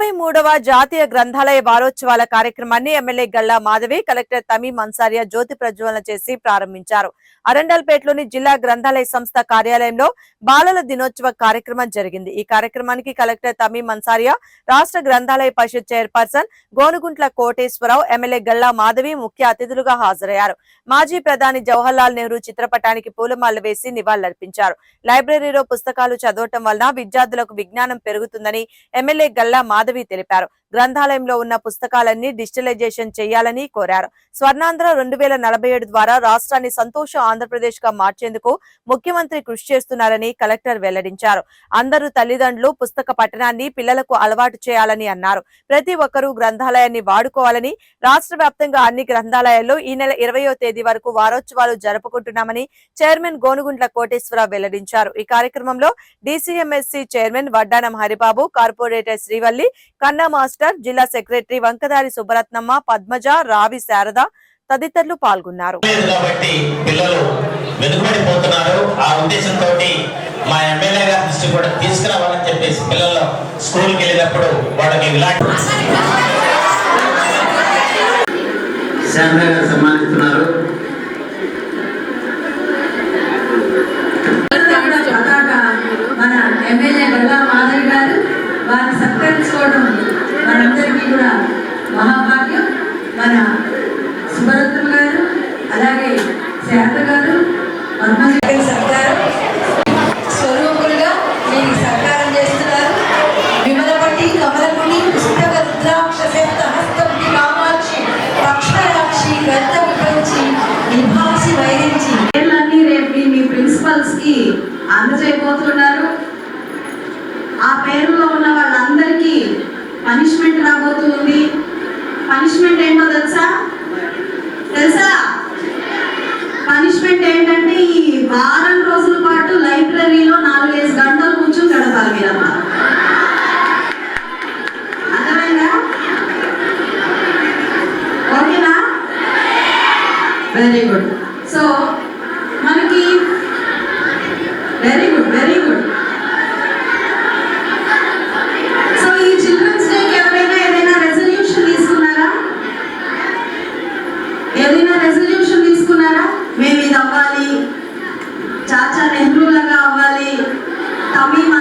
మూడవ జాతీయ గ్రంథాలయ వారోత్సవాల కార్యక్రమాన్ని ఎమ్మెల్యే గల్లా మాధవి కలెక్టర్ తమీ మన్సారియా జ్యోతి ప్రజ్వలన చేసి ప్రారంభించారు. అరండల్పేటలోని జిల్లా గ్రంథాలయ సంస్థ కార్యాలయంలో బాలల దినోత్సవ కార్యక్రమం జరిగింది. ఈ కార్యక్రమానికి కలెక్టర్ తమీ మన్సారియా రాష్ట్ర గ్రంథాలయ పరిషత్ చైర్పర్సన్ గోనుగుంట్ల కోటేశ్వరరావు ఎమ్మెల్యే గల్లా మాధవి ముఖ్య అతిథులుగా హాజరయ్యారు. మాజీ ప్రధాని జవహర్లాల్ నెహ్రూ చిత్రపటానికి పూలమాలలు వేసి నివాళులర్పించారు. లైబ్రరీలో పుస్తకాలు చదవటం వలన విద్యార్థులకు విజ్ఞానం పెరుగుతుందని ఎమ్మెల్యే గల్లా మాధవి తెలిపారు గ్రంథాలయంలో ఉన్న పుస్తకాలన్నీ డిజిటలైజేషన్ చేయాలని కోరారు. స్వర్ణాంధ్ర రెండు వేల నలభై ఏడు ద్వారా రాష్ట్రాన్ని సంతోష ఆంధ్రప్రదేశ్గా మార్చేందుకు ముఖ్యమంత్రి కృషి చేస్తున్నారని కలెక్టర్ వెల్లడించారు. అందరూ తల్లిదండ్రులు పుస్తక పఠనాన్ని పిల్లలకు అలవాటు చేయాలని అన్నారు. ప్రతి ఒక్కరూ గ్రంథాలయాన్ని వాడుకోవాలని రాష్ట్ర వ్యాప్తంగా అన్ని గ్రంథాలయాల్లో ఈ నెల ఇరవయో తేదీ వరకు వారోత్సవాలు జరుపుకుంటున్నామని చైర్మన్ గోనుగుంట్ల కోటేశ్వరరావు వెల్లడించారు. ఈ కార్యక్రమంలో డిసిఎంఎస్సి చైర్మన్ వడ్డానం హరిబాబు కార్పొరేటర్ శ్రీవల్లి కన్నా మాస్టర్ జిల్లా సెక్రటరీ వంకదారి సుబ్బరత్నమ్మ పద్మజ రావి శారద తదితరులు పాల్గొన్నారు. లేదు కాబట్టి పిల్లలు వెనుకబడిపోతున్నారు. ఆ ఉద్దేశంతో మా ఎమ్మెల్యే గారి దృష్టి కూడా తీసుకురావాలని చెప్పేసి పిల్లలు స్కూల్కి వెళ్ళినప్పుడు వాళ్ళకి ఇలాంటి శాంత గారు సన్మానిస్తున్నారు. పతాక మన ఎమ్మెల్యే గల్లా మాధవి గారు. వారిని సత్కరించుకోవడం వాళ్ళందరికీ కూడా మహాభాగ్యం. మన సుభరత్న గారు అలాగే శారద గారు పనిష్మెంట్ రాబోతుంది చాచా నెహ్రూ అవ్వాలి. తమీం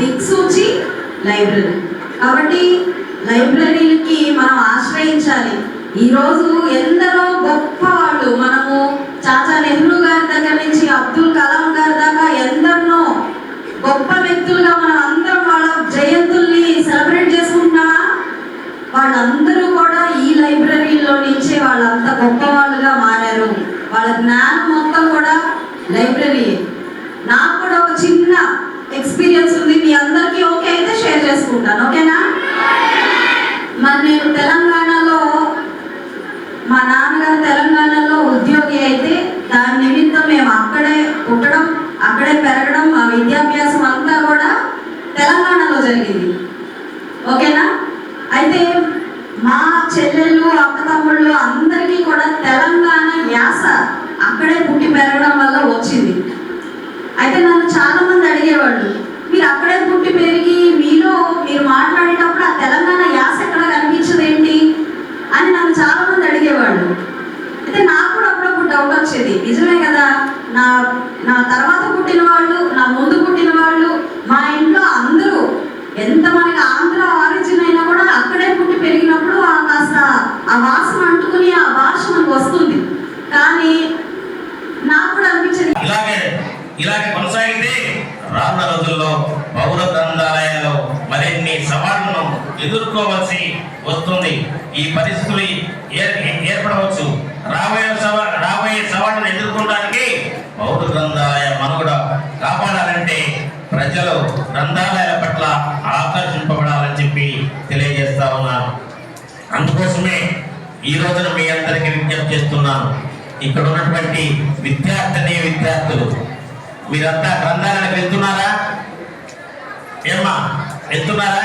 దిక్సూచి లైబ్రరీ. కాబట్టి లైబ్రరీకి మనం ఆశ్రయించాలి. ఈరోజు ఎందరో గొప్ప వాళ్ళు మనము చాచా నెహ్రూ గారి దగ్గర నుంచి అబ్దుల్ కలాం గారి దాకా ఎందరినో గొప్ప వ్యక్తులుగా మనం అందరం వాళ్ళ జయంతుల్ని సెలబ్రేట్ చేసుకుంటున్నామా? వాళ్ళందరూ కూడా ఈ లైబ్రరీలో నుంచే వాళ్ళంత గొప్ప వాళ్ళుగా మారారు. వాళ్ళ జ్ఞానం మొత్తం కూడా లైబ్రరీ నాకు కూడా ఒక చిన్న ఎక్స్పీరియన్స్ ఉంది మీ అందరికీ ఓకే అయితే షేర్ చేసుకుంటాను ఓకేనా? మరి నేను తెలంగాణలో మా నాన్నగారు తెలంగాణలో ఉద్యోగి అయితే దాని నిమిత్తం మేము అక్కడే పుట్టడం అక్కడే పెరగడం మా విద్యాభ్యాసం అంతా కూడా తెలంగాణలో జరిగింది. ఓకేనా? అయితే మా చెల్లెళ్ళు అక్క తమ్ముళ్ళు అందరికీ కూడా తెలంగాణ యాస అక్కడే పుట్టి పెరగడం వల్ల వచ్చింది. అయితే నన్ను చాలా మంది అడిగేవాళ్ళు మీరు అక్కడే పుట్టి పెరిగి మీలో మీరు మాట్లాడేటప్పుడు ఆ తెలంగాణ యాస ఎక్కడ కనిపించదు ఏంటి అని నన్ను చాలా మంది అడిగేవాళ్ళు. అయితే నాకు కూడా అప్పుడప్పుడు డౌట్ వచ్చేది. నిజమే కదా నా నా తర్వాత పుట్టిన వాళ్ళు నా ముందు పుట్టిన వాళ్ళు మా ఇంట్లో అందరూ ఎంత మనకి ఆంధ్ర ఆరిజిన్ అయినా కూడా అక్కడే పుట్టి పెరిగినప్పుడు ఆ కాస్త ఆ వాసన అంటుకుని ఆ భాష మనకు వస్తుంది కానీ నాకు కూడా అనిపించేది ఇలాగే ఇలాగే కొనసాగితే రానున్న రోజుల్లో పౌర గ్రంథాలయాల్లో మరిన్ని సవాళ్ళను ఎదుర్కోవలసి వస్తుంది. ఈ పరిస్థితులు ఏర్- ఏర్పడవచ్చు. రాబోయే సవా రాబోయే సవాళ్ళను ఎదుర్కోవడానికి పౌర గ్రంథాలయ మనుగడ కాపాడాలంటే ప్రజలు గ్రంథాలయాల పట్ల ఆకర్షింపబడాలని చెప్పి తెలియజేస్తా ఉన్నాను అందుకోసమే ఈ రోజున మే అందరికీ విజ్ఞప్తి చేస్తున్నాను. ఇక్కడ ఉన్నటువంటి విద్యార్థిని విద్యార్థులు మీరంతా గ్రంథాలను వెళ్తున్నారా ఏమ్మా వెళ్తున్నారా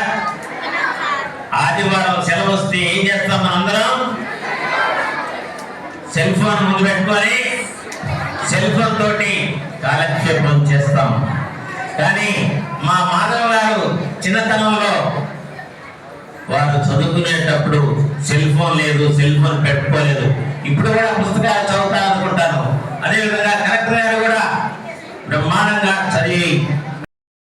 ఆదివారం సెలవు వస్తే ఏం చేస్తాం మనందరం? సెల్ ఫోన్ ముందు పెట్టుకొని సెల్ ఫోన్ తోటి కాలక్షేపం చేస్తాం. కానీ మా మాధవ గారు చిన్నతనంలో వారు చదువుకునేటప్పుడు సెల్ ఫోన్ లేదు సెల్ ఫోన్ పెట్టుకోలేదు. ఇప్పుడు కూడా పుస్తకాలు చదువుతా అనుకుంటాను అదేవిధంగా కలెక్టర్ గారు కూడా బ్రహ్మాండంగా చదివి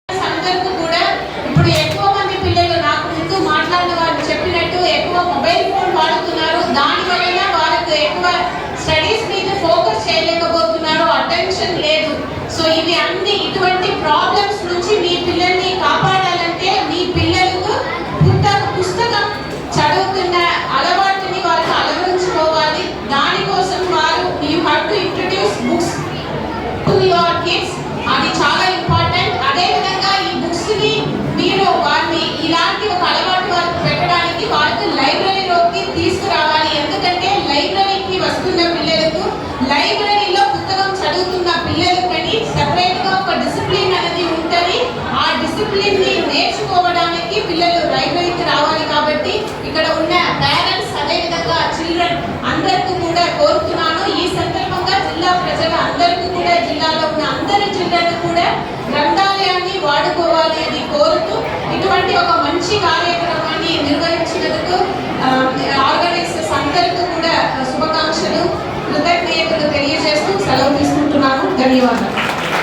అందరికీ కూడా ఇప్పుడు ఎక్కువ మంది పిల్లలు నాకు ముందు మాట్లాడిన వారు చెప్పినట్టు ఎక్కువ మొబైల్ ఫోన్ వాడుతున్నారు దాని వలన వాళ్ళకు ఎక్కువ స్టడీస్ మీద ఫోకస్ చేయలేకపోతున్నారు అటెన్షన్ లేదు ఇవి అన్ని ఇటువంటి ప్రాబ్లమ్స్ నుంచి మీ పిల్లల్ని కాపాడాలంటే మీ పిల్లలకు పుస్తక పుస్తకం చదువుతున్న అలవాటుని వాళ్ళకి అలవరించుకోవాలి. దానికోసం వారు you have to introduce books to your kids అది చాలా ఇంపార్టెంట్ అదేవిధంగా ఈ బుక్స్ని మీరు వారిని ఇలాంటి ఒక అలవాటు వారికి పెట్టడానికి వారికి లైబ్రరీ తీసుకురావాలి ఎందుకంటే లైబ్రరీకి వస్తున్న పిల్లలకు లైబ్రరీలో పుస్తకం చదువుతున్న పిల్లలకని సెపరేట్గా ఒక డిసిప్లిన్ అనేది ఉంటుంది ఆ డిసిప్లిన్ని నేర్చుకోవడానికి పిల్లలు రైల్వేకి రావాలి కాబట్టి ఇక్కడ ఉన్న పేరెంట్స్ అదేవిధంగా చిల్డ్రన్ అందరికీ కూడా కోరుతున్నాను. ఈ సందర్భంగా జిల్లా ప్రజల అందరికీ కూడా జిల్లాలో ఉన్న అందరి చిల్డ్రన్ కూడా గ్రంథాలయాన్ని వాడుకోవాలి అని కోరుతూ ఇటువంటి ఒక మంచి కార్యక్రమాన్ని నిర్వహించినందుకు ఆర్గనైజర్స్ అందరికీ కూడా శుభాకాంక్షలు కృతజ్ఞతలు తెలియజేస్తూ సెలవు తీసుకుంటున్నాను. ధన్యవాదాలు.